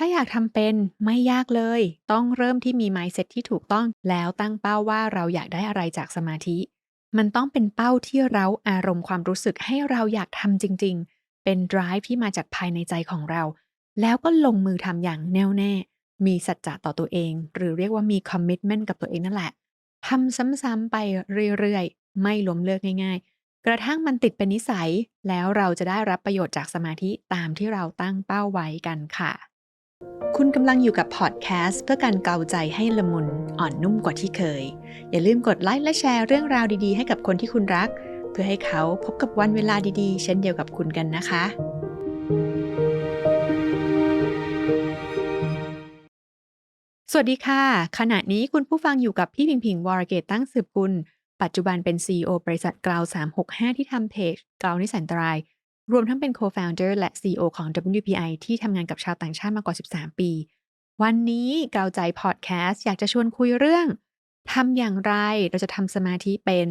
ถ้าอยากทำเป็นไม่ยากเลย ต้องเริ่มที่มี mindset ที่ถูกต้อง แล้วตั้งเป้าว่าเราอยากได้อะไรจากสมาธิ มันต้องเป็นเป้าที่เราอารมณ์ความรู้สึกให้เราอยากทำจริง ๆ เป็น drive ที่มาจากภายในใจของเรา แล้วก็ลงมือทำอย่างแน่วแน่ มีสัจจะต่อตัวเอง หรือเรียกว่ามี commitment กับตัวเองนั่นแหละทำซ้ำๆไปเรื่อยๆ ไม่ล้มเลิกง่ายๆ กระทั่งมันติดเป็นนิสัย แล้วเราจะได้รับประโยชน์จากสมาธิตามที่เราตั้งเป้าไว้กันค่ะ คุณกำลังอยู่กับพอดแคสต์เพื่อการเกาใจให้ละมุนอ่อนนุ่มกว่าที่เคย อย่าลืมกดไลค์และแชร์เรื่องราวดีๆ ให้กับคนที่คุณรัก เพื่อให้เขาพบกับวันเวลาดีๆ เช่นเดียวกับคุณกันนะคะ สวัสดีค่ะ ขณะนี้คุณผู้ฟังอยู่กับพี่พิงพิงวรเกตตั้งสืบกุล ปัจจุบันเป็น CEO บริษัทกราว365 ที่ทำเพจกราวนิสันตราย รวมทั้งเป็น Co-founder และ CEO ของ WPI ที่ทำงานกับชาวต่างชาติมากว่า 13 ปี วันนี้กาวใจพอดแคสต์อยากจะชวนคุยเรื่องทำอย่างไรเราจะทำสมาธิเป็น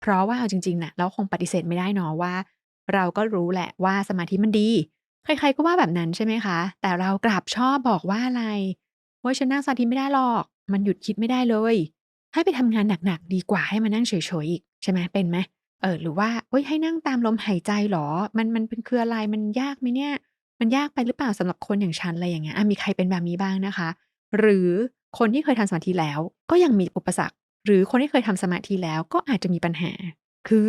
เพราะว่าเอาจริงๆนะเราคงปฏิเสธไม่ได้เนาะว่า เราก็รู้แหละว่าสมาธิมันดี ใครๆก็ว่าแบบนั้นใช่ไหมคะ แต่เรากลับชอบบอกว่าอะไรว่าฉันนั่งสมาธิไม่ได้หรอก มันหยุดคิดไม่ได้เลย ให้ไปทำงานหนักๆดีกว่าให้มานั่งเฉยๆอีกใช่ไหมเป็นไหม เออ หรือว่าเฮ้ยให้นั่งตามลมหายใจเหรอ มันมันเป็นคืออะไรมันยากไหมเนี่ย มันยากไปหรือเปล่าสำหรับคนอย่างฉันอะไรอย่างเงี้ยอะมีใครเป็นแบบนี้บ้างนะคะ หรือคนที่เคยทำสมาธิแล้ว ก็ยังมีอุปสรรค หรือคนที่เคยทำสมาธิแล้วก็อาจจะมีปัญหา คือ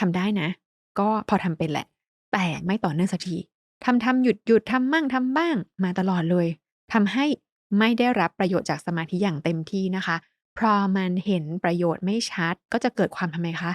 ทำได้นะ ก็พอทำเป็นแหละ แต่ไม่ต่อเนื่องสักทีทำทำหยุดหยุดทำมั่งทำบ้างมาตลอดเลยทำให้ไม่ได้รับประโยชน์จากสมาธิอย่างเต็มที่นะคะพอมันเห็นประโยชน์ไม่ชัดก็จะเกิดความทำไมคะ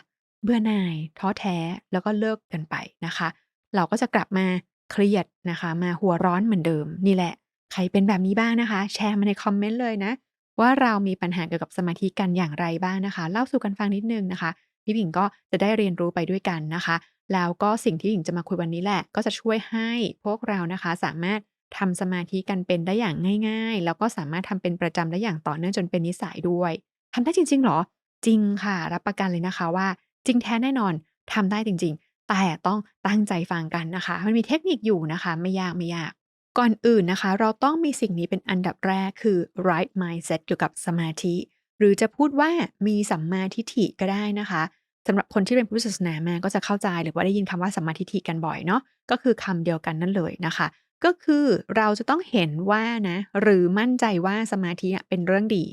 เบื่อหน่าย ท้อแท้แล้วก็เลิกกันไปนะคะ เราก็จะกลับมาเครียดนะคะ มาหัวร้อนเหมือนเดิม นี่แหละ ใครเป็นแบบนี้บ้างนะคะ แชร์มาในคอมเมนต์เลยนะ ว่าเรามีปัญหาเกี่ยวกับสมาธิกันอย่างไรบ้างนะคะ เล่าสู่กันฟังนิดนึงนะคะ พี่ผิงก็จะได้เรียนรู้ไปด้วยกันนะคะ แล้วก็สิ่งที่หญิงจะมาคุยวันนี้แหละ ก็จะช่วยให้พวกเรานะคะ สามารถทำสมาธิกันเป็นได้อย่างง่าย ๆ แล้วก็สามารถทำเป็นประจำได้อย่างต่อเนื่องจนเป็นนิสัยด้วยทำได้จริงๆหรอ จริงค่ะ รับประกันเลยนะคะว่า จริงแท้แน่นอนทำได้จริง ๆ แต่ต้องตั้งใจฟังกันนะคะ มันมีเทคนิคอยู่นะคะ ไม่ยากไม่ยาก ก่อนอื่นนะคะ เราต้องมีสิ่งนี้เป็นอันดับแรกคือ right mindset เกี่ยวกับสมาธิ หรือจะพูดว่ามีสัมมาทิฏฐิก็ได้นะคะสำหรับคนที่เรียนพุทธศาสนามาก็จะเข้าใจหรือว่าได้ยินคำว่าสัมมาทิฏฐิกันบ่อยเนาะก็คือคำเดียวกันนั่นเลยนะคะ ก็คือเราจะต้องเห็นว่านะหรือมั่นใจว่าสมาธิเป็นเรื่องดี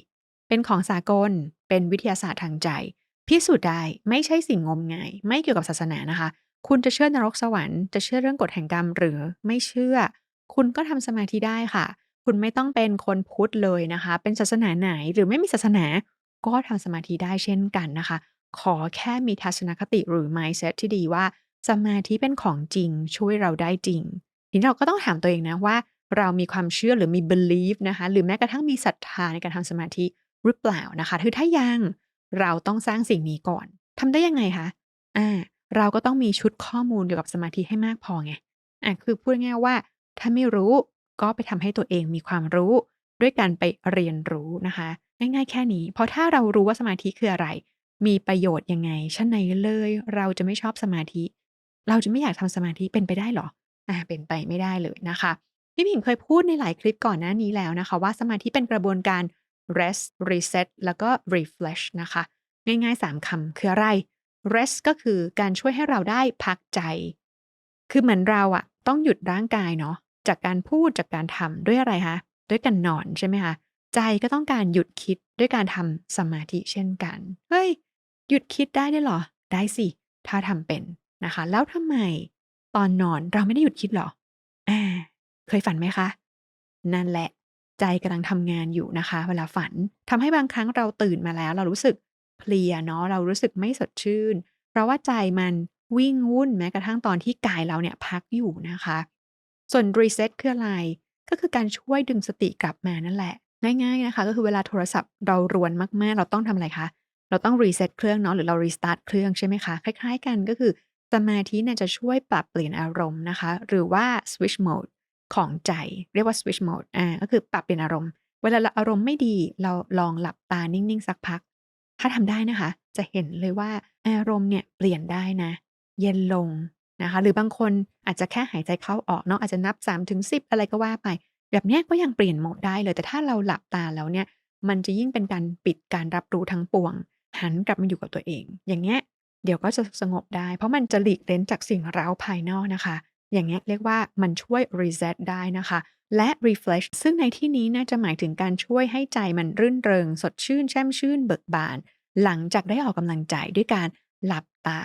เป็นของสากล เป็นวิทยาศาสตร์ทางใจ พิสูจน์ได้ไม่ใช่สิ่งงมงาย ไม่เกี่ยวกับศาสนานะคะ คุณจะเชื่อนรกสวรรค์จะเชื่อเรื่องกฎแห่งกรรมหรือไม่เชื่อ คุณก็ทำสมาธิได้ค่ะ คุณไม่ต้องเป็นคนพุทธเลยนะคะ เป็นศาสนาไหนหรือไม่มีศาสนา ก็ทำสมาธิได้เช่นกันนะคะ ขอแค่มีทัศนคติหรือ mindset ที่ดีว่าสมาธิเป็นของจริงช่วยเราได้จริง ทีนี้เราก็ต้องถามตัวเองนะว่า เรามีความเชื่อหรือมี belief นะคะ หรือแม้กระทั่งมีศรัทธาในการทำสมาธิหรือเปล่านะคะคือถ้ายัง เราต้องสร้างสิ่งนี้ก่อนทำได้ยังไงคะอ่าเราก็ต้องมีชุดข้อมูลเกี่ยวกับสมาธิให้มากพอไงอะคือพูดง่ายๆว่า ถ้าไม่รู้ก็ไปทำให้ตัวเองมีความรู้ ด้วยการไปเรียนรู้นะคะ ง่ายๆ แค่นี้ เพราะถ้าเรารู้ว่าสมาธิคืออะไร มีประโยชน์ยังไงชั้นไหนเลย เราจะไม่ชอบสมาธิ เราจะไม่อยากทำสมาธิเป็นไปได้หรออ่าเป็นไปไม่ได้เลยนะคะพี่ผิงเคยพูดในหลายคลิปก่อนหน้านี้แล้วนะคะ ว่าสมาธิเป็นกระบวนการ rest reset แล้วก็ refresh นะคะ ง่ายๆ 3คำคืออะไร rest ก็คือการช่วยให้เราได้พักใจ คือเหมือนเราอะต้องหยุดร่างกายเนาะจากการพูดจากการทำด้วยอะไรคะด้วยการนอนใช่ไหมคะใจก็ต้องการหยุดคิดด้วยการทำสมาธิเช่นกัน เฮ้ย หยุดคิดได้ด้วยเหรอ ได้สิ ถ้าทำเป็นนะคะ แล้วทำไมตอนนอนเราไม่ได้หยุดคิดหรออเคยฝันไหมคะ นั่นแหละ ใจกำลังทำงานอยู่นะคะ เวลาฝันทำให้บางครั้งเราตื่นมาแล้ว เรารู้สึกเพลียเนาะเรารู้สึกไม่สดชื่น เพราะว่าใจมันวิ่งวุ่นแม้กระทั่งตอนที่กายเราเนี่ยพักอยู่นะคะ ส่วน reset คืออะไรก็คือการช่วยดึงสติกลับมานั่นแหละ ง่าย ๆนะคะ ก็คือเวลาโทรศัพท์เรารวนมากๆ เราต้องทำอะไรคะเราต้อง reset เครื่องเนาะหรือเรา restart เครื่องใช่ไหมคะคล้าย ๆ กันก็คือสมาธิเนี่ยจะช่วยปรับเปลี่ยนอารมณ์นะคะ หรือว่า switch mode ของใจเรียกว่า switch mode อ่าก็คือปรับเปลี่ยนอารมณ์ เวลาเราอารมณ์ไม่ดีเราลองหลับตานิ่งๆ สักพัก ถ้าทำได้นะคะ จะเห็นเลยว่าอารมณ์เนี่ยเปลี่ยนได้นะ เย็นลงนะคะ หรือบางคนอาจจะแค่หายใจเข้าออกเนาะอาจจะนับ3ถึง10อะไรก็ว่าไป แบบนี้ก็ยังเปลี่ยนโหมดได้เลย แต่ถ้าเราหลับตาแล้วเนี่ย มันจะยิ่งเป็นการปิดการรับรู้ทั้งปวง หันกลับมาอยู่กับตัวเอง อย่างเงี้ยเดี๋ยวก็จะสงบได้ เพราะมันจะหลีกเล้นจากสิ่งเร้าภายนอกนะคะ อย่างเงี้ยเรียกว่ามันช่วย reset ได้นะคะ และ refresh ซึ่งในที่นี้น่าจะหมายถึงการช่วยให้ใจมันรื่นเริง สดชื่น แช่มชื่น เบิกบาน หลังจากได้ออกกำลังใจด้วยการหลับตา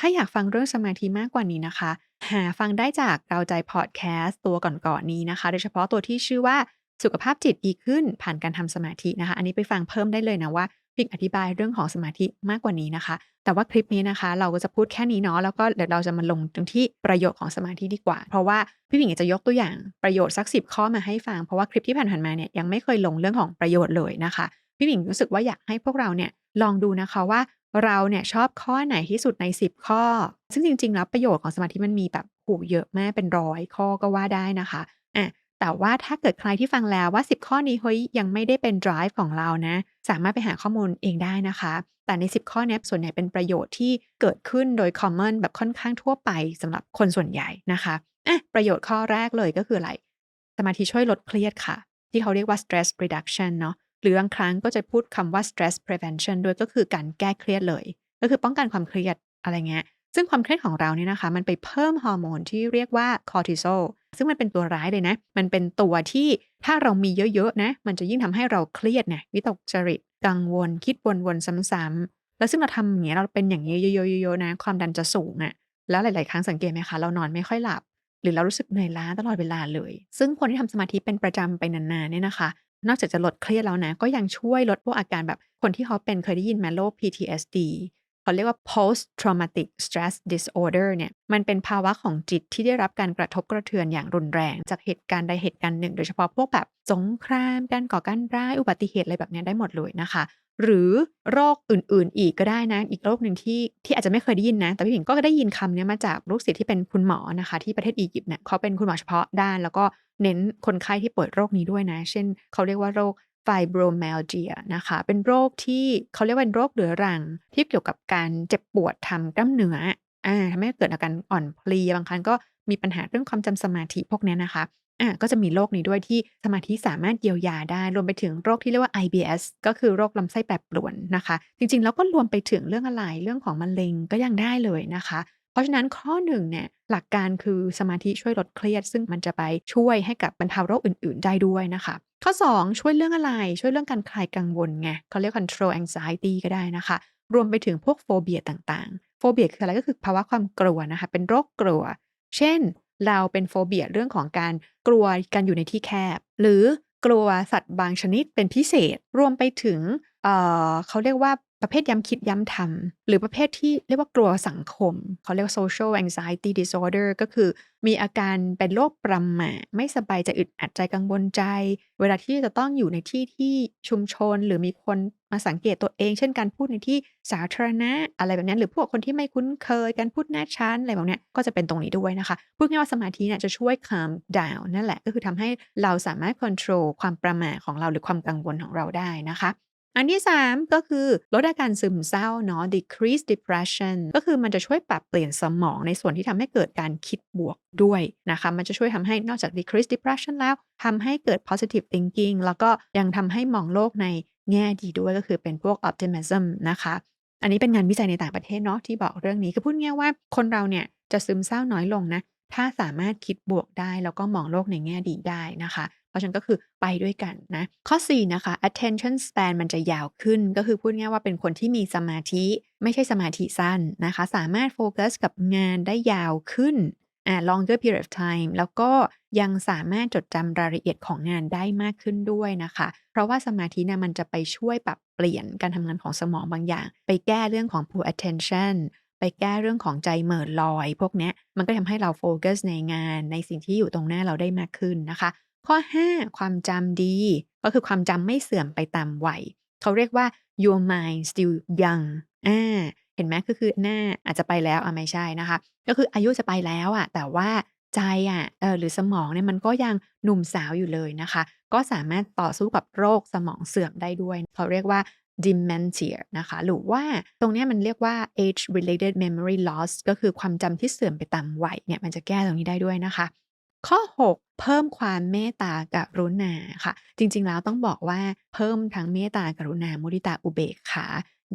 ถ้าอยากฟังเรื่องสมาธิมากกว่านี้นะคะ หาฟังได้จากเราใจพอดแคสต์ตัวก่อนๆนี้นะคะ โดยเฉพาะตัวที่ชื่อว่าสุขภาพจิตดีขึ้นผ่านการทำสมาธินะคะ อันนี้ไปฟังเพิ่มได้เลยนะว่าิกอธิบายเรื่องของสมาธิมากกว่านี้นะคะ แต่ว่าคลิปนี้นะคะ เราก็จะพูดแค่นี้เนาะแล้วก็เดี๋ยวเราจะมาลงตรงที่ประโยชน์ของสมาธิดีกว่า เพราะว่าพี่หญิงอยากจะยกตัวอย่างประโยชน์สัก10ข้อมาให้ฟังเพราะว่าคลิปที่ผ่านๆมาเนี่ยยังไม่เคยลงเรื่องของประโยชน์เลยนะคะ พี่หญิงรู้สึกว่าอยากให้พวกเราเนี่ยลองดูนะคะว่าเราเนี่ยชอบข้อไหนที่สุดใน 10 ข้อ ซึ่งจริงๆแล้วประโยชน์ของสมาธิมันมีแบบโอ้โฮเยอะมากเป็นร้อยข้อก็ว่าได้นะคะอา แต่ว่าถ้าเกิดใครที่ฟังแล้วว่า 10 ข้อนี้เฮ้ยยังไม่ได้เป็นไดรฟ์ของเรานะ สามารถไปหาข้อมูลเองได้นะคะ แต่ใน 10 ข้อเนี้ยส่วนใหญ่เป็นประโยชน์ที่เกิดขึ้นโดยคอมมอนแบบค่อนข้างทั่วไปสำหรับคนส่วนใหญ่นะคะอะประโยชน์ข้อแรกเลยก็คืออะไร สมาธิช่วยลดเครียดค่ะ ที่เขาเรียกว่า stress reduction เนาะหรือบางครั้งก็จะพูดคำว่า stress prevention ด้วยก็คือการแก้เครียดเลย ก็คือป้องกันความเครียดอะไรเงี้ยซึ่งความเครียดของเราเนี่ยนะคะ มันไปเพิ่มฮอร์โมนที่เรียกว่าคอร์ติซอล ซึ่งมันเป็นตัวร้ายเลยนะ มันเป็นตัวที่ถ้าเรามีเยอะๆนะ มันจะยิ่งทำให้เราเครียดไงวิตกจริตกังวล คิดวนๆซ้ำๆแล้วซึ่งเราทำอย่างเงี้ยเราเป็นอย่างงี้เยอะๆๆนะ ความดันจะสูงอะแล้วหลาย ๆ ครั้งสังเกตไหมคะเรานอนไม่ค่อยหลับ หรือเรารู้สึกเหนื่อยล้าตลอดเวลาเลย ซึ่งคนที่ทำสมาธิเป็นประจำไปนานๆเนี่ยนะคะ นอกจากจะลดเครียดแล้วนะ ก็ยังช่วยลดพวกอาการแบบคนที่เขาเป็นเคยได้ยินไหมโรค PTSD เขาเรียกว่า post traumatic stress disorder เนี่ยมันเป็นภาวะของจิตที่ได้รับการกระทบกระเทือนอย่างรุนแรง จากเหตุการณ์ใดเหตุการณ์หนึ่ง โดยเฉพาะพวกแบบสงครามการก่อการร้ายอุบัติเหตุอะไรแบบนี้ได้หมดเลยนะคะ หรือโรคอื่นๆ อีกก็ได้นะ อีกโรคหนึ่งที่ที่อาจจะไม่เคยได้ยินนะ แต่พี่หญิงก็ได้ยินคำนี้มาจากลูกศิษย์ที่เป็นคุณหมอนะคะที่ประเทศอียิปต์เนี่ยเขาเป็นคุณหมอเฉพาะด้านแล้วก็เน้นคนไข้ที่ป่วยโรคนี้ด้วยนะ เช่น เขาเรียกว่าโรค fibromyalgia นะคะ เป็นโรคที่เขาเรียกว่าเป็นโรคเรื้อรัง ที่เกี่ยวกับการเจ็บปวดทางกล้ามเนื้ออาทำให้เกิดอาการอ่อนเพลียบางครั้งก็มีปัญหาเรื่องความจำสมาธิพวกนี้นะคะอาก็จะมีโรคนี้ด้วยที่สมาธิสามารถเยียวยาได้ รวมไปถึงโรคที่เรียกว่า IBS ก็คือโรคลำไส้แปรปรวนนะคะ จริงๆ แล้วก็รวมไปถึงเรื่องอะไรเรื่องของมะเร็งก็ยังได้เลยนะคะ เพราะฉะนั้นข้อ1เนี่ยหลักการคือสมาธิช่วยลดเครียด ซึ่งมันจะไปช่วยให้กับบรรเทาโรคอื่น ๆ ได้ด้วยนะคะข้อ 2 ช่วยเรื่องอะไรช่วยเรื่องการคลายกังวลไงเขาเรียก control anxiety ก็ได้นะคะ รวมไปถึงพวกโฟเบียต่างๆ โฟเบียคืออะไรก็คือภาวะความกลัวนะคะ เป็นโรคกลัว เช่น เราเป็นโฟเบียเรื่องของการกลัวการอยู่ในที่แคบ หรือกลัวสัตว์บางชนิดเป็นพิเศษ รวมไปถึงเออเขาเรียกว่า ประเภทย้ำคิดย้ำทำหรือประเภทที่เรียกว่ากลัวสังคม เขาเรียกว่า social anxiety disorder ก็คือมีอาการเป็นโรคประหม่าไม่สบายใจอึดอัดใจกังวลใจ เวลาที่จะต้องอยู่ในที่ที่ชุมชน หรือมีคนมาสังเกตตัวเอง เช่นการพูดในที่สาธารณะอะไรแบบนี้หรือพวกคนที่ไม่คุ้นเคยการพูดหน้าชั้นอะไรแบบนี้ก็จะเป็นตรงนี้ด้วยนะคะพูดง่ายว่าสมาธิเนี่ยจะช่วย calm down นั่นแหละก็คือทำให้เราสามารถคอนโทรลความประหม่าของเราหรือความกังวลของเราได้นะคะ อันที่ 3 ก็คือลดอาการซึมเศร้าเนาะ decrease depression ก็คือมันจะช่วยปรับเปลี่ยนสมองในส่วนที่ทำให้เกิดการคิดบวกด้วยนะคะ มันจะช่วยทำให้นอกจาก decrease depression แล้วทำให้เกิด positive thinking แล้วก็ยังทำให้มองโลกในแง่ดีด้วยก็คือเป็นพวก optimism นะคะ อันนี้เป็นงานวิจัยในต่างประเทศเนาะที่บอกเรื่องนี้คือพูดง่ายว่าคนเราเนี่ยจะซึมเศร้าน้อยลงนะถ้าสามารถคิดบวกได้แล้วก็มองโลกในแง่ดีได้นะคะ เพราะฉะนั้นก็คือไปด้วยกันนะข้อ4นะคะ attention span มันจะยาวขึ้น ก็คือพูดง่ายว่าเป็นคนที่มีสมาธิ ไม่ใช่สมาธิสั้นนะคะ สามารถโฟกัสกับงานได้ยาวขึ้นอ่า longer period of time แล้วก็ยังสามารถจดจำรายละเอียดของงานได้มากขึ้นด้วยนะคะ เพราะว่าสมาธินี่ยมันจะไปช่วยปรับเปลี่ยนการทำงานของสมองบางอย่าง ไปแก้เรื่องของ poor attention ไปแก้เรื่องของใจเหม่อลอย พวกนี้มันก็ทำให้เราโฟกัสในงานในสิ่งที่อยู่ตรงหน้าเราได้มากขึ้นนะคะ ข้อ 5 ความจำดี ก็คือความจำไม่เสื่อมไปตามวัยเขาเรียกว่า your mind still young อาเห็นไหมก็คือหน้าอาจจะไปแล้วอาไม่ใช่นะคะ ก็คืออายุจะไปแล้วอะแต่ว่าใจอะเออหรือสมองเนี่ยมันก็ยังหนุ่มสาวอยู่เลยนะคะ ก็สามารถต่อสู้กับโรคสมองเสื่อมได้ด้วยเขาเรียกว่า dementia นะคะ หรือว่าตรงนี้มันเรียกว่า age related memory loss ก็คือความจำที่เสื่อมไปตามวัยเนี่ยมันจะแก้ตรงนี้ได้ด้วยนะคะ ข้อ 6 เพิ่มความเมตตากรุณาค่ะ จริง ๆ แล้วต้องบอกว่าเพิ่มทั้งเมตตากรุณามุทิตาอุเบกขา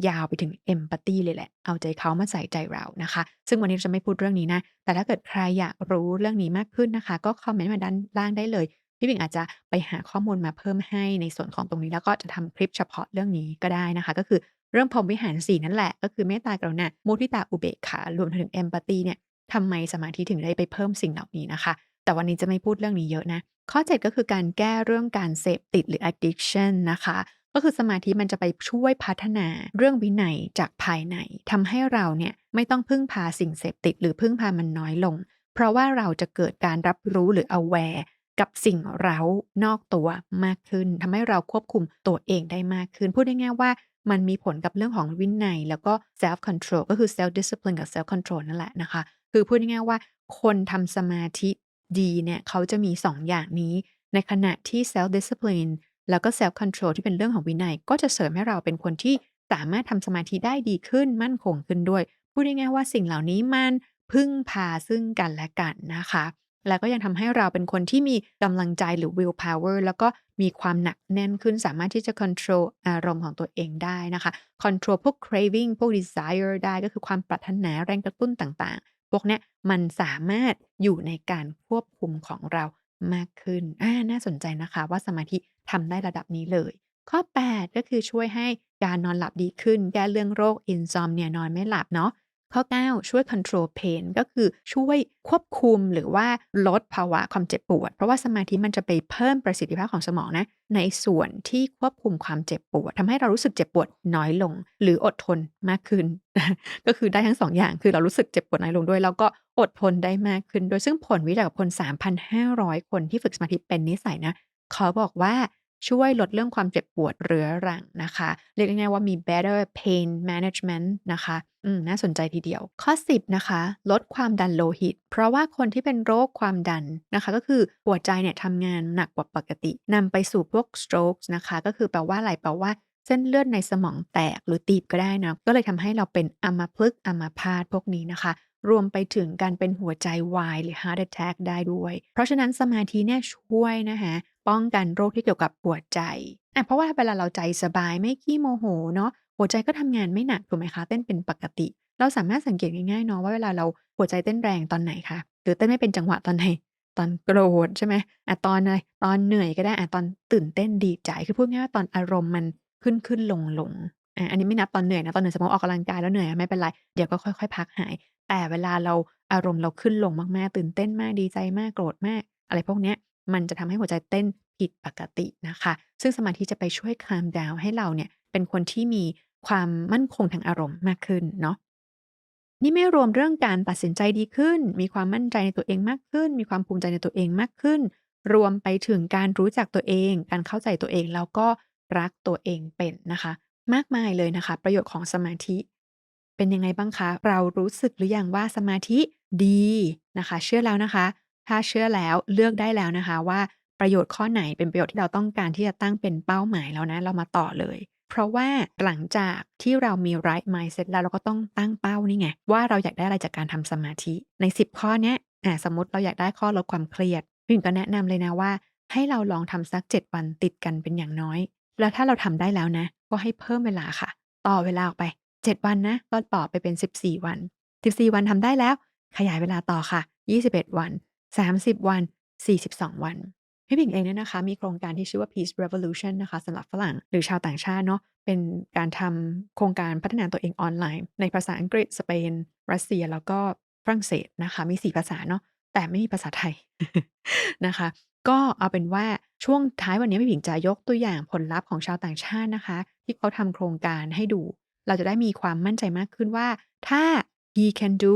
ยาวไปถึง Empathy เลยแหละ เอาใจเขามาใส่ใจเรานะคะ ซึ่งวันนี้จะไม่พูดเรื่องนี้นะ แต่ถ้าเกิดใครอยากรู้เรื่องนี้มากขึ้นนะคะ ก็คอมเมนต์มาด้านล่างได้เลย พี่ปิ่งอาจจะไปหาข้อมูลมาเพิ่มให้ในส่วนของตรงนี้แล้วก็จะทำคลิปเฉพาะเรื่องนี้ก็ได้นะคะ ก็คือเรื่องพรหมวิหาร4นั่นแหละ ก็คือเมตตากรุณามุทิตาอุเบกขารวมถึง Empathy เนี่ยทำไมสมาธิถึงได้ไปเพิ่มสิ่งเหล่านี้นะคะ แต่วันนี้จะไม่พูดเรื่องนี้เยอะนะ ข้อ 7 ก็คือการแก้เรื่องการเสพติดหรือ Addiction นะคะก็คือสมาธิมันจะไปช่วยพัฒนาเรื่องวินัยจากภายในทำให้เราเนี่ยไม่ต้องพึ่งพาสิ่งเสพติดหรือพึ่งพามันน้อยลง เพราะว่าเราจะเกิดการรับรู้หรือ aware กับสิ่งเร้านอกตัวมากขึ้นทำให้เราควบคุมตัวเองได้มากขึ้น พูดง่ายๆว่ามันมีผลกับเรื่องของวินัย แล้วก็ self control ก็คือ self discipline กับ self control นั่นแหละนะคะ คือพูดง่ายๆว่า คนทำสมาธิ ดีเนี่ยเขาจะมี 2 อย่างนี้ ในขณะที่ self discipline แล้วก็ self control ที่เป็นเรื่องของวินัย ก็จะเสริมให้เราเป็นคนที่สามารถทำสมาธิได้ดีขึ้นมั่นคงขึ้นด้วย พูดง่ายๆว่าสิ่งเหล่านี้มันพึ่งพาซึ่งกันและกันนะคะ แล้วก็ยังทำให้เราเป็นคนที่มีกำลังใจหรือ will power แล้วก็มีความหนักแน่นขึ้นสามารถที่จะ control อารมณ์ของตัวเองได้นะคะ control พวก craving พวก desire ได้ก็คือความปรารถนาแรงกระตุ้นต่างๆ พวกเนี้ยมันสามารถอยู่ในการควบคุมของเรามากขึ้นอาน่าสนใจนะคะว่าสมาธิทำได้ระดับนี้เลย ข้อ 8 ก็คือช่วยให้การนอนหลับดีขึ้น แก้เรื่องโรคอินซอมเนียนอนไม่หลับเนาะ ข้อ 9 ช่วย control pain ก็คือช่วยควบคุมหรือว่าลดภาวะความเจ็บปวด เพราะว่าสมาธิมันจะไปเพิ่มประสิทธิภาพของสมองนะ ในส่วนที่ควบคุมความเจ็บปวดทำให้เรารู้สึกเจ็บปวดน้อยลง หรืออดทนมากขึ้น ก็คือได้ทั้ง2ออย่างคือเรารู้สึกเจ็บปวดน้อยลงด้วย แล้วก็อดทนได้มากขึ้น โดยซึ่งผลวิจัยกับคน 3,500 คนที่ฝึกสมาธิเป็นนิสัยนะเขาบอกว่า ช่วยลดเรื่องความเจ็บปวดเรื้อรังนะคะ เรียกง่ายๆว่ามี better pain management นะคะอืมน่าสนใจทีเดียว ข้อ 10 นะคะ ลดความดันโลหิต เพราะว่าคนที่เป็นโรคความดันนะคะ ก็คือหัวใจเนี่ยทำงานหนักกว่าปกตินำไปสู่พวก strokes นะคะ ก็คือแปลว่าอะไรแปลว่าเส้นเลือดในสมองแตกหรือตีบก็ได้นะ ก็เลยทำให้เราเป็นอัมพฤกษ์อัมพาตพวกนี้นะคะ รวมไปถึงการเป็นหัวใจวายหรือ heart attack ได้ด้วย เพราะฉะนั้นสมาธิเนี่ยช่วยนะคะ ป้องกันโรคที่เกี่ยวกับหัวใจอะเพราะว่าเวลาเราใจสบายไม่ขี้โมโหเนาะหัวใจก็ทำงานไม่หนักถูกไหมคะ เต้นเป็นปกติ เราสามารถสังเกตง่ายๆเนาะว่าเวลาเราหัวใจเต้นแรงตอนไหนคะหรือเต้นไม่เป็นจังหวะตอนไหนตอนโกรธใช่ไหมอะตอนอะไรตอนเหนื่อยก็ได้อะตอนตื่นเต้นดีใจคือพูดง่ายๆว่าตอนอารมณ์มันขึ้นๆลงๆอาอันนี้ไม่นับตอนเหนื่อยนะตอนเหนื่อยสมมติออกกำลังกายแล้วเหนื่อยไม่เป็นไรเดี๋ยวก็ค่อยๆ พักหาย แต่เวลาเราอารมณ์เราขึ้นลงมากๆ ตื่นเต้นมากดีใจมากโกรธมาก อะไรพวกเนี้ย มันจะทำให้หัวใจเต้นผิดปกตินะคะ ซึ่งสมาธิจะไปช่วย calm down ให้เราเนี่ยเป็นคนที่มีความมั่นคงทางอารมณ์มากขึ้นเนาะนี่ไม่รวมเรื่องการตัดสินใจดีขึ้น มีความมั่นใจในตัวเองมากขึ้น มีความภูมิใจในตัวเองมากขึ้น รวมไปถึงการรู้จักตัวเอง การเข้าใจตัวเองแล้วก็รักตัวเองเป็นนะคะ มากมายเลยนะคะ ประโยชน์ของสมาธิ เป็นยังไงบ้างคะ เรารู้สึกหรือยังว่าสมาธิดีนะคะ เชื่อแล้วนะคะ ถ้าเชื่อแล้วเลือกได้แล้วนะคะว่าประโยชน์ข้อไหนเป็นประโยชน์ที่เราต้องการที่จะตั้งเป็นเป้าหมายแล้วนะเรามาต่อเลย เพราะว่าหลังจากที่เรามี right mindset แล้วเราก็ต้องตั้งเป้านี่ไง ว่าเราอยากได้อะไรจากการทำสมาธิใน 10 ข้อเนี้ยอาสมมติเราอยากได้ข้อลดความเครียดพี่หญิงก็แนะนำเลยนะว่า ให้เราลองทำสัก 7 วันติดกันเป็นอย่างน้อย แล้วถ้าเราทำได้แล้วนะ ก็ให้เพิ่มเวลาค่ะ ต่อเวลาออกไป 7 วันนะก็ต่อไปเป็น 14 วัน 14 วันทำได้แล้ว ขยายเวลาต่อค่ะ 21 วัน 30 วัน 42 วัน พี่หญิงเองเนี่ยนะคะ มีโครงการที่ชื่อว่า Peace Revolution นะคะสำหรับฝรั่งหรือชาวต่างชาติเนาะเป็นการทำโครงการพัฒนาตัวเองออนไลน์ ในภาษาอังกฤษสเปน รัสเซียแล้วก็ฝรั่งเศสนะคะ มี 4 ภาษาเนาะแต่ไม่มีภาษาไทยนะคะ ก็เอาเป็นว่าช่วงท้ายวันนี้พี่หญิงจะยกตัวอย่างผลลัพธ์ของชาวต่างชาตินะคะ ที่เขาทำโครงการให้ดู เราจะได้มีความมั่นใจมากขึ้นว่า ถ้า he can do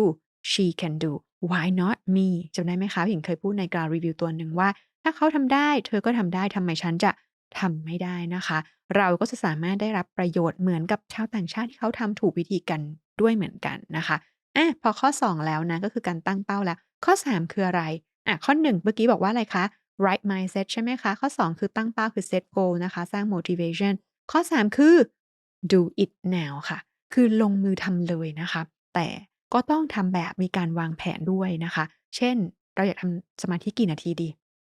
she can do why not me จำได้ไหมคะพี่หญิงเคยพูดในการรีวิวตัวหนึ่งว่า ถ้าเขาทำได้ เธอก็ทำได้ทำไมฉันจะทำไม่ได้นะคะ เราก็จะสามารถได้รับประโยชน์เหมือนกับชาวต่างชาติที่เขาทำถูกวิธีกันด้วยเหมือนกันนะคะอาพอข้อ 2 แล้วนะก็คือการตั้งเป้าแล้ว ข้อ 3 คืออะไรอะข้อ 1 เมื่อกี้บอกว่าอะไรคะ right mindset ใช่ไหมคะ ข้อ 2 คือตั้งเป้าคือ set goal นะคะ สร้าง motivation ข้อ 3 คือ do it now ค่ะ คือลงมือทำเลยนะคะ แต่ ก็ต้องทำแบบมีการวางแผนด้วยนะคะ เช่น เราอยากทำสมาธิกี่นาทีดี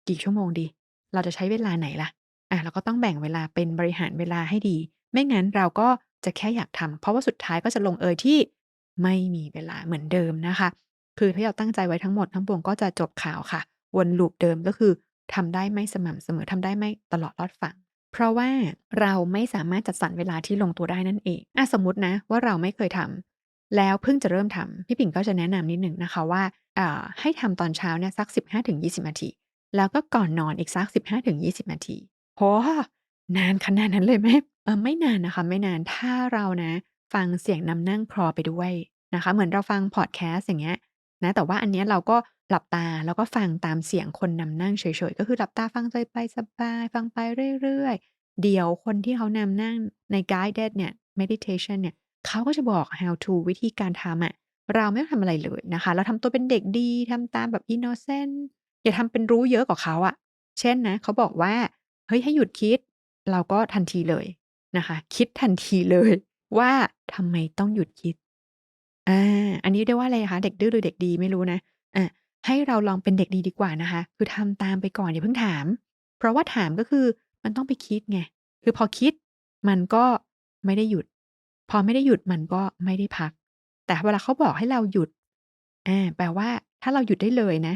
กี่ชั่วโมงดี เราจะใช้เวลาไหนล่ะอาเราก็ต้องแบ่งเวลาเป็นบริหารเวลาให้ดี ไม่งั้นเราก็จะแค่อยากทำเพราะว่าสุดท้ายก็จะลงเอยที่ไม่มีเวลาเหมือนเดิมนะคะ คือถ้าเราตั้งใจไว้ทั้งหมดทั้งปวงก็จะจบข่าวค่ะ วน loop เดิมก็คือทำได้ไม่สม่ำเสมอทำได้ไม่ตลอดรอดฝั่งเพราะว่าเราไม่สามารถจัดสรรเวลาที่ลงตัวได้นั่นเองอาสมมตินะว่าเราไม่เคยทำ แล้วเพิ่งจะเริ่มทำพี่ปิ่นก็จะแนะนำนิดหนึ่งนะคะว่าให้ทำตอนเช้าเนี่ยสัก 15-20 นาที แล้วก็ก่อนนอนอีกสัก 15-20 นาทีโอ้โฮ!นานขนาดนั้นเลยไหม?เออไม่นานนะคะ ไม่นานถ้าเรานะ ฟังเสียงนำนั่งคลอไปด้วยนะคะ เหมือนเราฟังพอดแคสต์อย่างเงี้ยนะแต่ว่าอันเนี้ยเราก็หลับตาแล้วก็ฟังตามเสียงคนนำนั่งเฉยๆ ก็คือหลับตาฟังไปสบายฟังไปเรื่อยๆ เดี๋ยวคนที่เขานำนั่งใน guided เนี่ย meditation เนี่ย เขาก็จะบอก how to วิธีการทำอะ เราไม่ต้องทำอะไรเลยนะคะ เราทำตัวเป็นเด็กดี ทำตามแบบอินโนเซนต์ อย่าทำเป็นรู้เยอะกว่าเขาอะเช่นนะ เขาบอกว่า เฮ้ย ให้หยุดคิด เราก็ทันทีเลยนะคะ คิดทันทีเลยว่าทำไมต้องหยุดคิดอาอันนี้เรียกว่าอะไรคะ เด็กดื้อหรือเด็กดีไม่รู้นะ อ่าให้เราลองเป็นเด็กดีดีกว่านะคะ คือทำตามไปก่อนอย่าเพิ่งถาม เพราะว่าถามก็คือมันต้องไปคิดไง คือพอคิดมันก็ไม่ได้หยุด พอไม่ได้หยุดมันก็ไม่ได้พัก แต่เวลาเขาบอกให้เราหยุดอาแปลว่าถ้าเราหยุดได้เลยนะ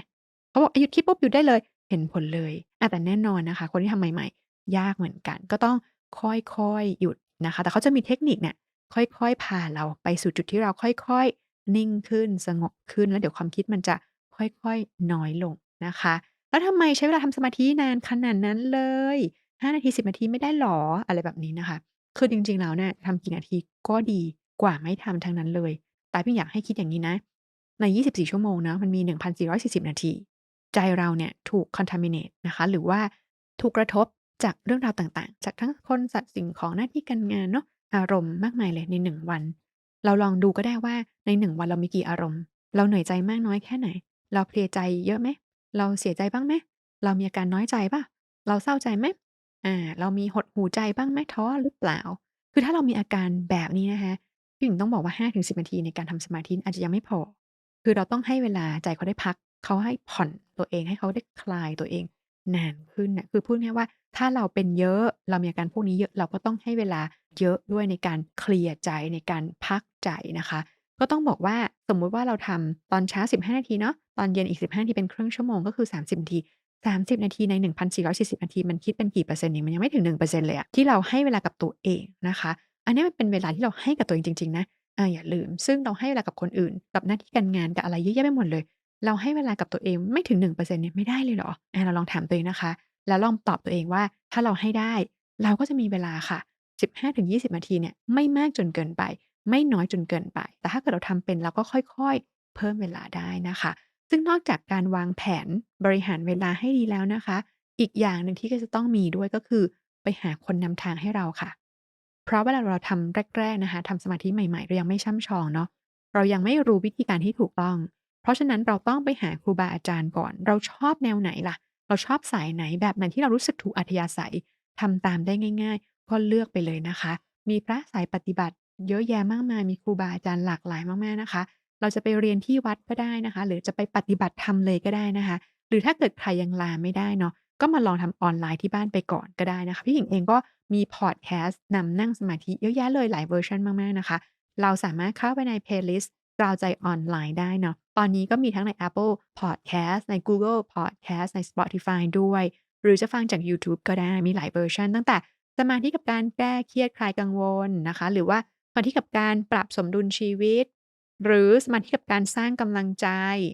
เขาบอก"หยุดคิดปุ๊บหยุดได้เลย"เห็นผลเลยอาแต่แน่นอนนะคะ คนที่ทำใหม่ๆ ยากเหมือนกัน ก็ต้องค่อยๆหยุดนะคะ แต่เขาจะมีเทคนิคเนี่ยค่อยๆพาเราไปสู่จุดที่เราค่อยๆ นิ่งขึ้นสงบขึ้นแล้วเดี๋ยวความคิดมันจะค่อยๆน้อยลงนะคะ แล้วทำไมใช้เวลาทำสมาธินานขนาดนั้นเลย 5 นาที 10 นาทีไม่ได้หรอ?อะไรแบบนี้นะคะ คือจริง ๆ แล้วเนี่ยทำกี่นาทีก็ดีกว่าไม่ทำทั้งนั้นเลย แต่พี่อยากให้คิดอย่างงี้นะ ใน 24 ชั่วโมงนะมันมี 1,440 นาที ใจเราเนี่ยถูก contaminate นะคะ หรือว่าถูกกระทบจากเรื่องราวต่างๆ จากทั้งคนสัตว์สิ่งของหน้าที่การงานเนาะอารมณ์มากมายเลยใน1วัน เราลองดูก็ได้ว่าใน1วันเรามีกี่อารมณ์ เราเหนื่อยใจมากน้อยแค่ไหน เราเพลียใจเยอะไหมเราเสียใจบ้างไหมเรามีอาการน้อยใจปล่าเราเศร้าใจไหม อา เรามีหดหู่ใจบ้างไหม ท้อหรือเปล่า คือถ้าเรามีอาการแบบนี้นะคะ พี่หญิงต้องบอกว่า 5-10 นาทีในการทำสมาธิอาจจะยังไม่พอ คือเราต้องให้เวลาใจเขาได้พัก เขาให้ผ่อนตัวเอง ให้เขาได้คลายตัวเองนานขึ้นน่ะ คือพูดง่าย ๆ ว่า ถ้าเราเป็นเยอะ เรามีอาการพวกนี้เยอะ เราก็ต้องให้เวลาเยอะด้วยในการเคลียร์ใจ ในการพักใจนะคะ ก็ต้องบอกว่า สมมุติว่าเราทำตอนเช้า 15 นาทีเนาะ ตอนเย็นอีก 15 นาที เป็นครึ่งชั่วโมง ก็คือ 30 นาที 30 นาทีใน 1,440 นาที มันคิดเป็นกี่เปอร์เซ็นต์เองมันยังไม่ถึง 1%เลยอะที่เราให้เวลากับตัวเองนะคะ อันนี้มันเป็นเวลาที่เราให้กับตัวเองจริงๆนะอ่าอย่าลืม ซึ่งเราให้เวลากับคนอื่น กับหน้าที่การงานกับอะไรเยอะแยะไปหมดเลย เราให้เวลากับตัวเองไม่ถึง 1%เนี่ยไม่ได้เลยเหรอ?อาเราลองถามตัวเองนะคะ แล้วลองตอบตัวเองว่า ถ้าเราให้ได้ เราก็จะมีเวลาค่ะ 15-20 นาทีเนี่ยไม่มากจนเกินไป ไม่น้อยจนเกินไป แต่ถ้าเกิดเราทำเป็นเราก็ค่อย ๆ เพิ่มเวลาได้นะคะ ซึ่งนอกจากการวางแผนบริหารเวลาให้ดีแล้วนะคะ อีกอย่างหนึ่งที่ก็จะต้องมีด้วยก็คือ ไปหาคนนำทางให้เราค่ะ เพราะเวลาเราทำแรกๆนะคะทำสมาธิใหม่ๆ เรายังไม่ช่ำชองเนาะเรายังไม่รู้วิธีการที่ถูกต้อง เพราะฉะนั้นเราต้องไปหาครูบาอาจารย์ก่อน เราชอบแนวไหนล่ะ เราชอบสายไหนแบบไหนที่เรารู้สึกถูกอัธยาศัยทำตามได้ง่าย ๆ ก็เลือกไปเลยนะคะ มีพระสายปฏิบัติเยอะแยะมากมายมีครูบาอาจารย์หลากหลายมากๆนะคะ เราจะไปเรียนที่วัดก็ได้นะคะ หรือจะไปปฏิบัติธรรมเลยก็ได้นะคะ หรือถ้าเกิดใครยังลาไม่ได้เนาะก็มาลองทำออนไลน์ที่บ้านไปก่อนก็ได้นะคะ พี่หญิงเองก็มีพอดแคสต์นำนั่งสมาธิเยอะแยะเลยหลายเวอร์ชันมาก ๆ นะคะ เราสามารถเข้าไปใน Playlist กราวใจออนไลน์ได้เนาะตอนนี้ก็มีทั้งใน Apple Podcast ใน Google Podcast ใน Spotify ด้วย หรือจะฟังจากยูทูบก็ได้มีหลายเวอร์ชันตั้งแต่สมาธิกับการแก้เครียดคลายกังวลนะคะ หรือว่าสมาธิกับการปรับสมดุลชีวิต หรือสมาธิกับการสร้างกำลังใจ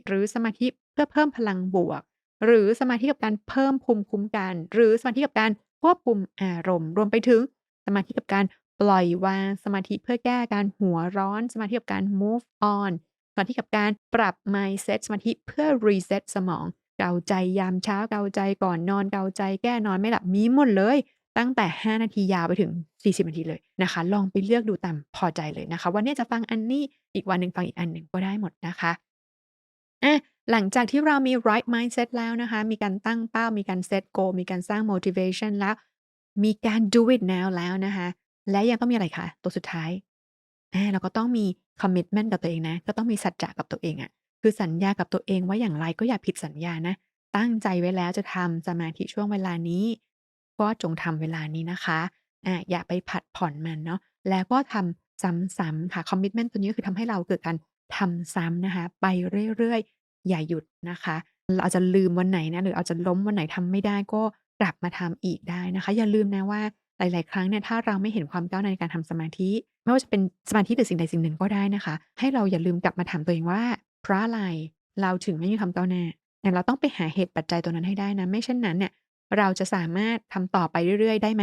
หรือสมาธิเพื่อเพิ่มพลังบวก หรือสมาธิกับการเพิ่มภูมิคุ้มกัน หรือสมาธิกับการควบคุมอารมณ์ รวมไปถึงสมาธิกับการปล่อยวาง สมาธิเพื่อแก้การหัวร้อน สมาธิกับการ move on สมาธิกับการปรับ mindset สมาธิเพื่อ reset สมอง เกาใจยามเช้า เกาใจก่อนนอน เกาใจแก้นอนไม่หลับ มีหมดเลย ตั้งแต่ 5 นาทียาวไปถึง 40นาทีเลยนะคะ ลองไปเลือกดูตามพอใจเลยนะคะ วันนี้จะฟังอันนี้อีกวันหนึ่งฟังอีกอันหนึ่งก็ได้หมดนะคะอาหลังจากที่เรามี right mindset แล้วนะคะ มีการตั้งเป้า มีการ set goal มีการสร้าง motivation แล้ว มีการ do it now แล้วนะคะ และยังต้องมีอะไรคะตัวสุดท้ายอาเราก็ต้องมี commitment กับตัวเองนะ ก็ต้องมีสัจจะกับตัวเองอะคือสัญญากับตัวเองว่าอย่างไรก็อย่าผิดสัญญานะ ตั้งใจไว้แล้วจะทำสมาธิช่วงเวลานี้ ก็จงทำเวลานี้นะคะ อาอย่าไปผัดผ่อนมันเนาะ แล้วก็ทำซ้ำ ๆ ค่ะคอมมิตเมนต์ตัวนี้ ก็คือทำให้เราเกิดการทำซ้ำนะคะ ไปเรื่อย ๆ อย่าหยุดนะคะ เราอาจจะลืมวันไหนนะ หรืออาจจะล้มวันไหนทำไม่ได้ ก็กลับมาทำอีกได้นะคะ อย่าลืมนะว่า หลาย ๆ ครั้งเนี่ย ถ้าเราไม่เห็นความก้าวหน้าในการทำสมาธิ ไม่ว่าจะเป็นสมาธิหรือสิ่งใดสิ่งหนึ่งก็ได้นะคะ ให้เราอย่าลืมกลับมาถามตัวเองว่า เพราะอะไร เราถึงไม่มีความก้าวหน้าแต่เราต้องไปหาเหตุปัจจัยตรงนั้นให้ได้นะ ไม่เช่นนั้นเนี่ย เราจะสามารถทำต่อไปเรื่อย ๆ ได้ไหม?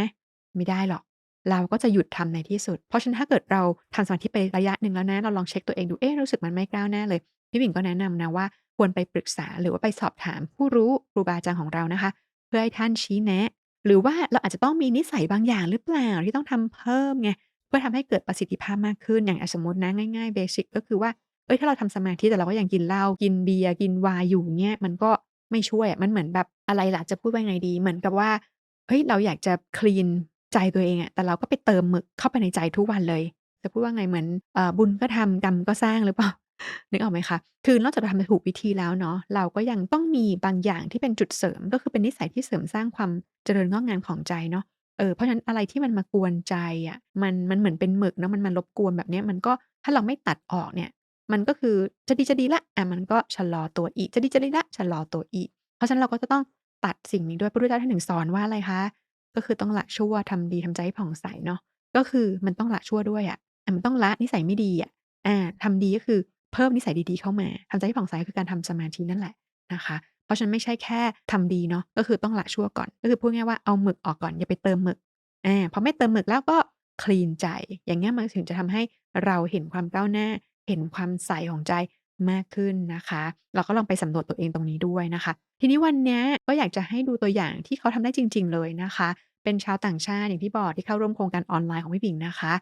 ไม่ได้หรอก เราก็จะหยุดทำในที่สุด เพราะฉะนั้นถ้าเกิดเราทำสมาธิไประยะหนึ่งแล้วนะ เราลองเช็กตัวเองดู เอ๊ะ รู้สึกมันไม่ก้าวหน้าเลย พี่หญิงก็แนะนำนะว่าควรไปปรึกษาหรือว่าไปสอบถามผู้รู้ครูบาอาจารย์ของเรานะคะ เพื่อให้ท่านชี้แนะ หรือว่าเราอาจจะต้องมีนิสัยบางอย่างหรือเปล่าที่ต้องทำเพิ่มไง เพื่อทำให้เกิดประสิทธิภาพมากขึ้น อย่างสมมตินะง่ายๆเบสิกก็คือว่าเฮ้ยถ้าเราทำสมาธิแต่เราก็ยังกินเหล้า กินเบียร์ กินวน์อยู่เงี้ย มันก็ไม่ช่วย มันเหมือนแบบอะไรล่ะ จะพูดว่าไงดี เหมือนกับว่า เฮ้ย เราอยากจะคลีน ใจตัวเองอะ แต่เราก็ไปเติมหมึกเข้าไปในใจทุกวันเลย จะพูดว่าไง เหมือน เอ่อ บุญก็ทำ กรรมก็สร้าง หรือเปล่า นึกออกไหมคะ?คือนอกจากเราทำถูกวิธีแล้วเนาะ เราก็ยังต้องมีบางอย่างที่เป็นจุดเสริม ก็คือเป็นนิสัยที่เสริมสร้างความเจริญงอกงามของใจเนาะ เออ เพราะฉะนั้นอะไรที่มันมากวนใจอะ มัน มันเหมือนเป็นหมึกเนาะ มันมารบกวนแบบเนี้ย มันก็ ถ้าเราไม่ตัดออกเนี่ย มันก็คือจะดีๆแล้ว อา มันก็ชะลอตัวอีก จะดีๆแล้ว ชะลอตัวอีก เพราะฉะนั้นเราก็จะต้องตัดสิ่งนี้ด้วย พระพุทธเจ้าท่านถึงสอนว่าอะไรคะ ก็คือต้องละชั่ว ทำดี ทำใจให้ผ่องใสเนาะ ก็คือมันต้องละชั่วด้วยอะอามันต้องละนิสัยไม่ดีอะอาทำดีก็คือเพิ่มนิสัยดี ๆ เข้ามา ทำใจให้ผ่องใส คือการทำสมาธินั่นแหละนะคะ เพราะฉะนั้นไม่ใช่แค่ทำดีเนาะ ก็คือต้องละชั่วก่อน ก็คือพูดง่ายว่าเอาหมึกออกก่อน อย่าไปเติมหมึกอาพอไม่เติมหมึกแล้วก็คลีนใจ อย่างเงี้ยมันถึงจะทำให้เราเห็นความก้าวหน้า เห็นความใสของใจ มากขึ้นนะคะ เราก็ลองไปสำรวจตัวเองตรงนี้ด้วยนะคะ ทีนี้วันนี้ก็อยากจะให้ดูตัวอย่างที่เขาทำได้จริง ๆ เลยนะคะ เป็นชาวต่างชาติอย่างที่บอกที่เข้าร่วมโครงการออนไลน์ของพี่หญิงนะคะ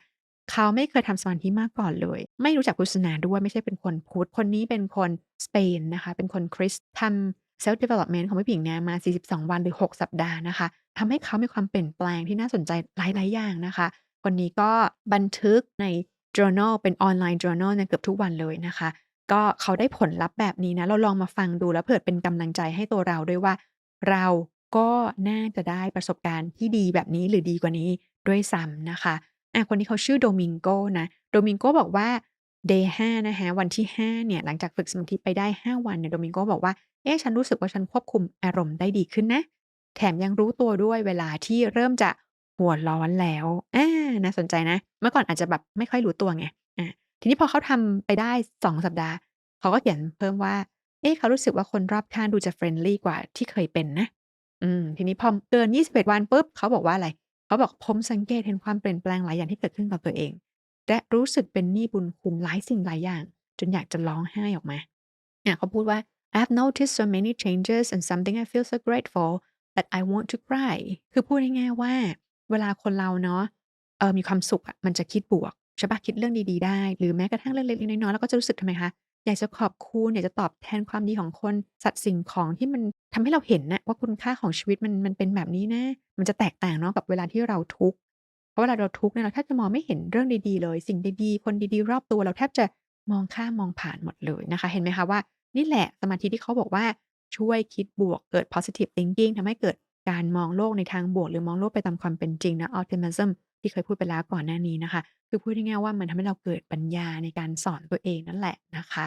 เขาไม่เคยทำสมาธิมาก่อนเลย ไม่รู้จักพุทธศาสนาด้วยไม่ใช่เป็นคนพุทธคนนี้เป็นคนสเปนนะคะ เป็นคนคริสต์ทำ self development ของพี่หญิงเนี่ยมา 42 วันหรือ 6 สัปดาห์นะคะทำให้เขามีความเปลี่ยนแปลงที่น่าสนใจหลาย ๆ อย่างนะคะ คนนี้ก็บันทึกใน journal เป็นออนไลน์ journal เนี่ยเกือบทุกวันเลยนะคะ ก็เขาได้ผลลัพธ์แบบนี้นะ เราลองมาฟังดูแล้วเผื่อเป็นกำลังใจให้ตัวเราด้วยว่า เราก็น่าจะได้ประสบการณ์ที่ดีแบบนี้หรือดีกว่านี้ด้วยซ้ำนะคะอ่าคนนี้เขาชื่อ Domingo นะ Domingo บอกว่า day 5นะคะวันที่ 5 เนี่ย หลังจากฝึกสมาธิไปได้ 5 วันเนี่ย Domingo บอกว่า เอ๊ะ ฉันรู้สึกว่าฉันควบคุมอารมณ์ได้ดีขึ้นนะ แถมยังรู้ตัวด้วยเวลาที่เริ่มจะหัวร้อนแล้วอาน่าสนใจนะ เมื่อก่อนอาจจะแบบไม่ค่อยรู้ตัวไงอา ทีนี้พอเขาทำไปได้ 2 สัปดาห์ เขาก็เขียนเพิ่มว่า เอ๊ะ เขารู้สึกว่าคนรอบข้างดูจะ friendly กว่าที่เคยเป็นนะ อืม ทีนี้พอเกิน 21 วันปุ๊บ เขาบอกว่าอะไร เขาบอกผมสังเกตเห็นความเปลี่ยนแปลงหลายอย่างที่เกิดขึ้นกับตัวเอง และรู้สึกเป็นหนี้บุญคุณหลายสิ่งหลายอย่าง จนอยากจะร้องไห้ออกมาเนี่ยเขาพูดว่า "I've noticed so many changes and something I feel so grateful that I want to cry" คือพูดง่ายๆว่า เวลาคนเราเนาะ เออมีความสุขอะมันจะคิดบวก ใช่ปล่าคิดเรื่องดี ๆ ได้ หรือแม้กระทั่งเรื่องเล็กๆน้อยๆเราก็จะรู้สึกทำไมคะอยากจะขอบคุณอยากจะตอบแทนความดีของคนสัตว์สิ่งของที่มันทำให้เราเห็นน่ะว่าคุณค่าของชีวิตมันมันเป็นแบบนี้นะ มันจะแตกต่างเนาะกับเวลาที่เราทุกข์เพราะเวลาเราทุกข์เนี่ยเราแทบจะมองไม่เห็นเรื่องดีๆเลย สิ่งดีๆ คนดีๆ รอบตัวเราแทบจะมองข้ามมองผ่านหมดเลยนะคะ เห็นไหมคะว่านี่แหละสมาธิที่เขาบอกว่าช่วยคิดบวกเกิด positive thinking ทำให้เกิดการมองโลกในทางบวก หรือมองโลกไปตามความเป็นจริงนะ optimism ที่เคยพูดไปแล้วก่อนหน้านี้นะคะ คือพูดง่ายๆว่ามันทำให้เราเกิดปัญญาในการสอนตัวเองนั่นแหละนะคะ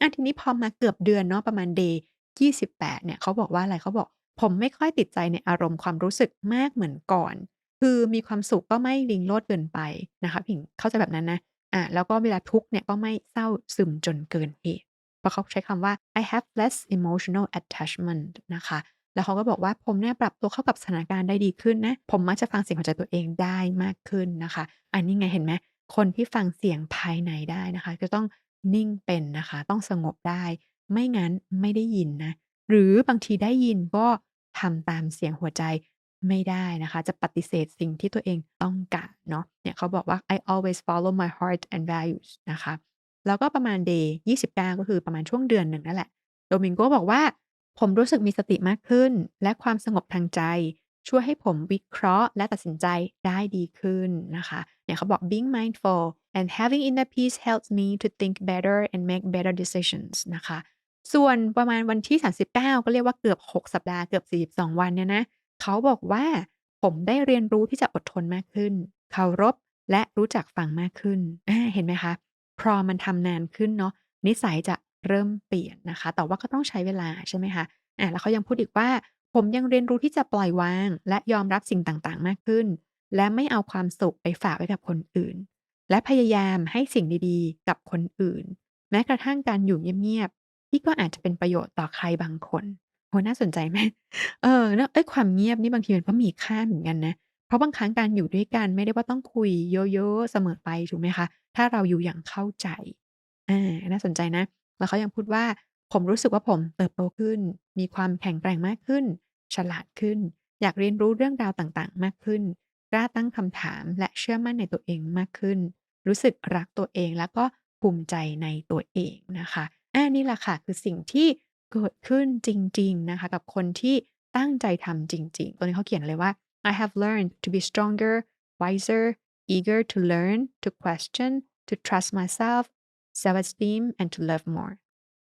อาทีนี้พอมาเกือบเดือนเนาะประมาณ day 28 เนี่ยเขาบอกว่าอะไรเขาบอก"ผมไม่ค่อยติดใจในอารมณ์ความรู้สึกมากเหมือนก่อน คือมีความสุขก็ไม่ริงโรจน์เกินไป"นะคะผิงเข้าใจแบบนั้นนะอาแล้วก็เวลาทุกเนี่ยก็ไม่เศร้าซึมจนเกินเหตุเพราะเขาใช้คำว่า "I have less emotional attachment" นะคะ แล้วเขาก็บอกว่า"ผมเนี่ยปรับตัวเข้ากับสถานการณ์ได้ดีขึ้นนะ ผมมักจะฟังเสียงหัวใจตัวเองได้มากขึ้น"นะคะ อันนี้ไงเห็นไหมคนที่ฟังเสียงภายในได้นะคะ จะต้องนิ่งเป็นนะคะ ต้องสงบได้ ไม่งั้นไม่ได้ยินนะ หรือบางทีได้ยินก็ทำตามเสียงหัวใจไม่ได้นะคะ จะปฏิเสธสิ่งที่ตัวเองต้องการเนาะเนี่ยเขาบอกว่า "I always follow my heart and values" นะคะ แล้วก็ประมาณ day 29 ก็คือประมาณช่วงเดือนหนึ่งนั่นแหละ Domingo บอกว่า" ผมรู้สึกมีสติมากขึ้น และความสงบทางใจ ช่วยให้ผมวิเคราะห์และตัดสินใจได้ดีขึ้น"นะคะเนี่ยเขาบอก "Being mindful and having inner peace helps me to think better and make better decisions นะคะ ส่วนประมาณวันที่ 39 ก็เรียกว่าเกือบ 6 สัปดาห์เกือบ 42 วันเนี่ยนะเขาบอกว่าผมได้เรียนรู้ที่จะอดทนมากขึ้น เคารพและรู้จักฟังมากขึ้น เห็นไหมคะ พอมันทำนานขึ้นเนาะนิสัยจะ เริ่มเปลี่ยนนะคะ แต่ว่าก็ต้องใช้เวลาใช่ไหมคะอาแล้วเขายังพูดอีกว่า ผมยังเรียนรู้ที่จะปล่อยวาง และยอมรับสิ่งต่างๆ มากขึ้น และไม่เอาความสุขไปฝากไว้กับคนอื่น และพยายามให้สิ่งดีๆ กับคนอื่น แม้กระทั่งการอยู่เงียบๆที่ก็อาจจะเป็นประโยชน์ต่อใครบางคนโอ้น่าสนใจไหม?เออเนาะเอ๊ยความเงียบนี่บางทีมันก็มีค่าเหมือนกันนะเพราะบางครั้งการอยู่ด้วยกันไม่ได้ว่าต้องคุยเยอะๆเสมอไปถูกไหมคะ ถ้าเราอยู่อย่างเข้าใจอ่าน่าสนใจนะ แล้วเขายังพูดว่าผมรู้สึกว่าผมเติบโตขึ้น มีความแข็งแกร่งมากขึ้น ฉลาดขึ้น อยากเรียนรู้เรื่องราวต่างๆ มากขึ้น กล้าตั้งคำถามและเชื่อมั่นในตัวเองมากขึ้น รู้สึกรักตัวเองแล้วก็ภูมิใจในตัวเองนะคะอานี่แหละค่ะคือสิ่งที่เกิดขึ้นจริง ๆ นะคะ กับคนที่ตั้งใจทำจริง ๆตรงนี้เขาเขียนเลยว่า I have learned to be stronger, wiser, eager to learn, to question, to trust myself, self-esteem and to love more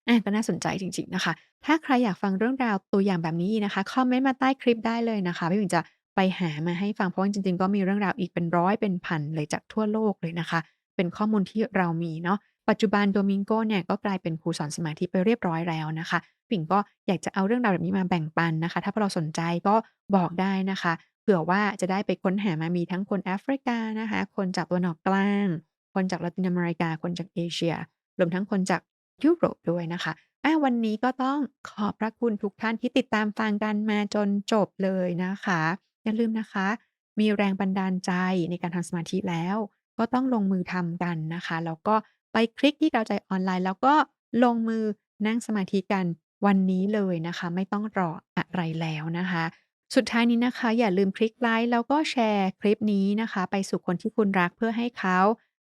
อาก็น่าสนใจจริงๆนะคะ ถ้าใครอยากฟังเรื่องราวตัวอย่างแบบนี้นะคะ คอมเมนต์มาใต้คลิปได้เลยนะคะ พี่หมิวจะไปหามาให้ฟัง เพราะจริงๆ ก็มีเรื่องราวอีกเป็นร้อยเป็นพันเลยจากทั่วโลกเลยนะคะ เป็นข้อมูลที่เรามีเนาะ ปัจจุบัน Duolingo เนี่ยก็กลายเป็นครูสอนสมาธิไปเรียบร้อยแล้วนะคะปิ่งก็อยากจะเอาเรื่องราวแบบนี้มาแบ่งปันนะคะ ถ้าพวกเราสนใจก็บอกได้นะคะ เผื่อว่าจะได้ไปค้นหามามีทั้งคนแอฟริกานะคะ คนจากตะวันออกกลาง คนจากละตินอเมริกา คนจากเอเชีย รวมทั้งคนจากยุโรปด้วยนะคะอวันนี้ก็ต้องขอบพระคุณทุกท่านที่ติดตามฟังกันมาจนจบเลยนะคะ อย่าลืมนะคะ มีแรงบันดาลใจในการทำสมาธิแล้ว ก็ต้องลงมือทำกันนะคะ แล้วก็ไปคลิกที่กาวใจออนไลน์ แล้วก็ลงมือนั่งสมาธิกันวันนี้เลยนะคะ ไม่ต้องรออะไรแล้วนะคะ สุดท้ายนี้นะคะ อย่าลืมคลิกไลก์แล้วก็แชร์คลิปนี้นะคะ ไปสู่คนที่คุณรักเพื่อให้เขา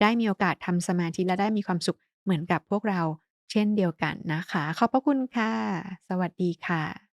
ได้มีโอกาสทำสมาธิและได้มีความสุขเหมือนกับพวกเราเช่นเดียวกันนะคะ ขอบพระคุณค่ะ สวัสดีค่ะ